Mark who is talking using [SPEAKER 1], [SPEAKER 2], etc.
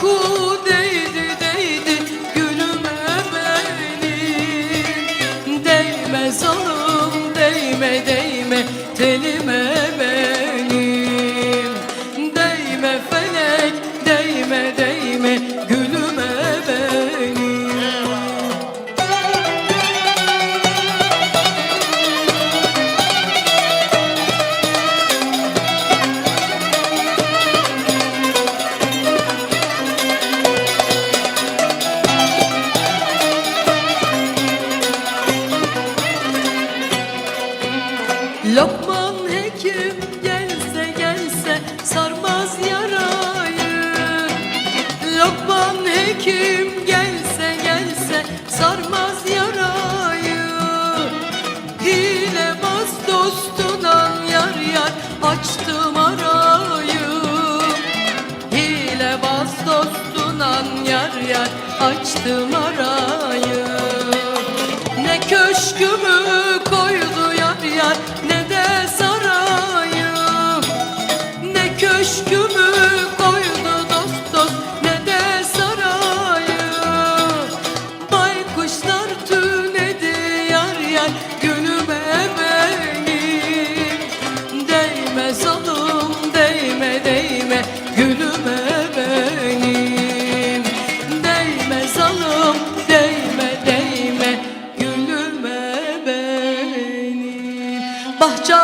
[SPEAKER 1] oku değdi değdi gülüme benim oğlum değme değme. Telime Lokman hekim gelse gelse sarmaz yarayı. Lokman hekim gelse gelse sarmaz yarayı. Hile bas dostuna yar yar açtım arayı. Hile bas dostuna yar yar açtım arayı. Ne köşkümü koydu dost dost ne de sarayı. Baykuşlar tünedi yar yar gülüme benim Değme zalım değme değme gülüme benim Değme zalım değme değme gülüme benim Bahçe